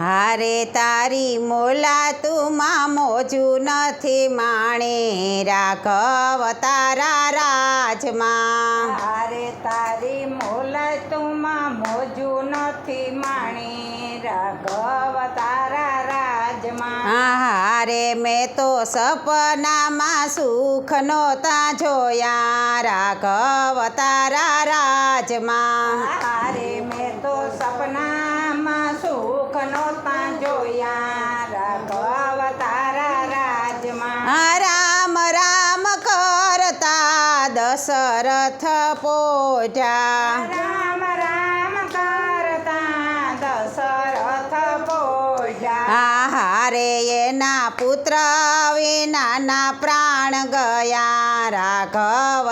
હારે તારી મોલા તુમાં મોજું નથી માણે રાઘવ તારા રાજમાં. હારે તારી મોલાય તુમાં મોજું નથી માણી રાઘવ તારા રાજમાં. હારે મેં તો સપનામાં સુખ નહોતા જોયા રાઘવ તારા રાજમાં. દશરથ પોઢા રામ રામ કરતા દશરથ પોઢા હારે એના પુત્ર વિનાના પ્રાણ ગયા. રાઘવ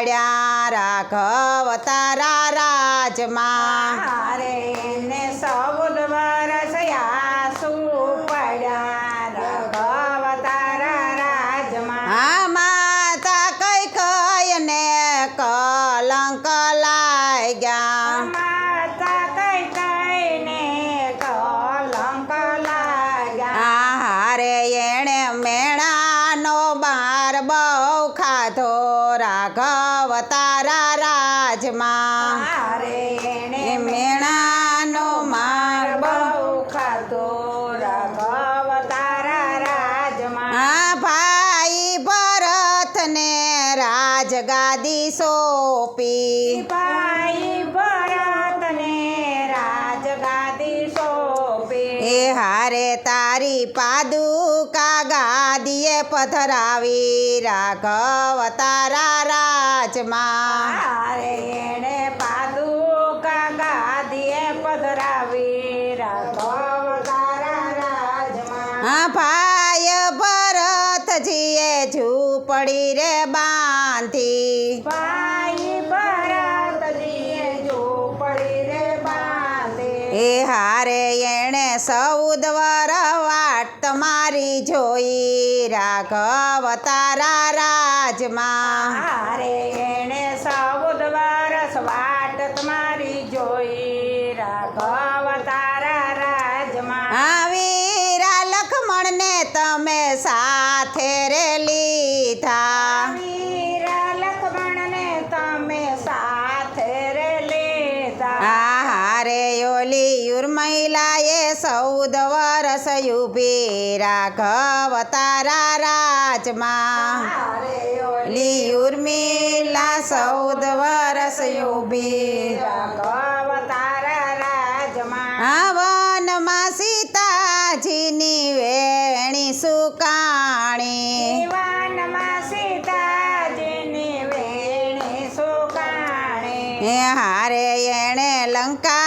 પાડ્યા રાઘવ તારા રાજમાં. રે ને સૌદ વરસયા આસુ પડ્યા રાઘવ તારા રાજમાં. હા માતા કઈ કઈ ને કલંક લાગ્યા. રાઘવ તારા રાજમાં મેણાનો માર બહુ બહુ ખાધો રાઘવ તારા રાજમાં. આ ભાઈ ભરતને રાજગાદી સોંપી. હારે તારી પાદુકા ગાદીએ પધરાવી રાઘવ તારા રાજમાં. હારે એણે પાદુકા ગાદીએ પધરાવી રાઘવ તારા રાજમાં. હા ભાઈ ભરતજીએ ઝૂપડી રે બાંધી એણે દ્વાર વાટ તમારી જોઈ. રાઘવ તારા રાજમાં ઊભી રાઘવ તારા રાજમાં? લિયુર્મિલા લી ઉર્મિલા ચૌદ વરસ ઊભી રાઘવ તારા રાજમાં વનમાં સીતાજીની વેણી સુકાણી. હારે એણે લંકામાં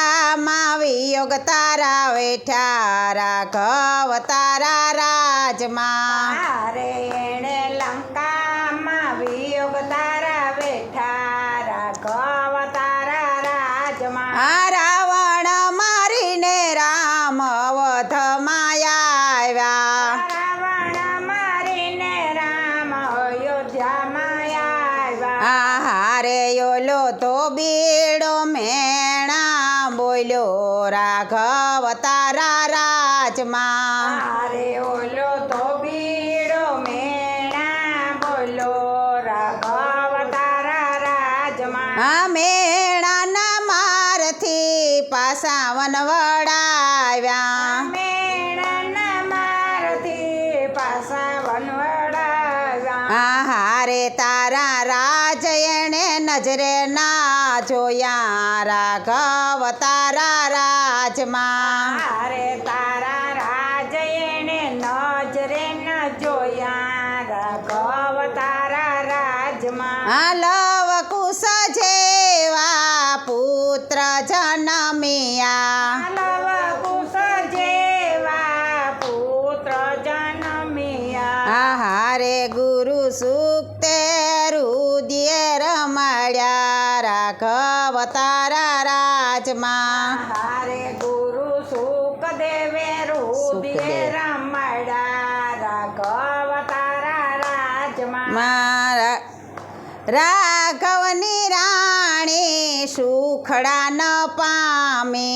વિયોગ તારા વેઠા રાઘવ તારા રાજમાં. રે એણે લંકામાં વિયોગ તારા વેઠા રાઘવ તારા રાજમાં. આ રાવણ મારીને રામ અવધમાં આવ્યા રાવણ મારીને રામ અયોધ્યામાં આવ્યા આ હારે ઓલો ધોબીડો મેણા બોલ્યો. રાઘવ તારા રાજમાં. હારે તારા રાજ એને નજરે ન જોયા. રાઘવ તારા રાજમાં. આ લવ કુશ જેવા પુત્ર જનમિયા. માલવ કુશ જેવા પુત્ર જન્મ્યા. ગુરુ સુખ તે રુદિએ રમાડ્યા. રાઘવ તારા રાજમાં હારે ગુરુ સુખદેવે રૂદિએ સુખદેવ. રમડા રાઘવ તારા રાજમાં મારા રાઘવની રાણી સુખડા ન પામે.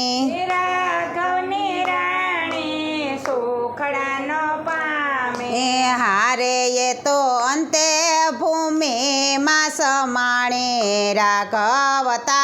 રાઘવની રાણી સુખડા ન પામે. હારે એ તો અંતે ભૂમિમાં સમાણે. રાઘવ તારા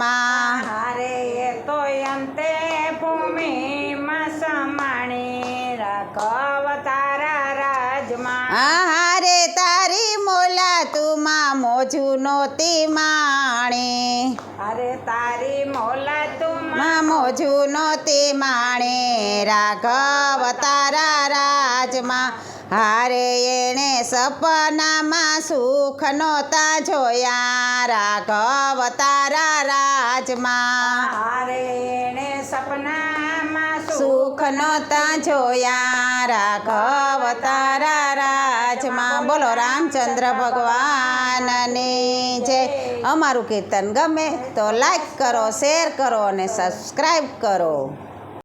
રાજમાં હારે એ તો અંતે ભૂમિમાં સમાણી રાઘવ તારા રાજમાં. હારે તારી મોલા તુમાં મોજું નોતી માણે. અરે તારી મોલા તું માં મોજું નોતી માણે. રાઘવ તારા રાજમાં. હારે એણે સપનામાં સુખ નહોતા જોયા. રાઘવ તારા રાજમાં. હારે એણે સપનામાં સુખ નહોતા જોયા. રાઘવ તારા રાજમાં. બોલો રામચંદ્ર ભગવાનની જય અમારું કીર્તન ગમે તો લાઈક કરો શેર કરો અને સબસ્ક્રાઈબ કરો.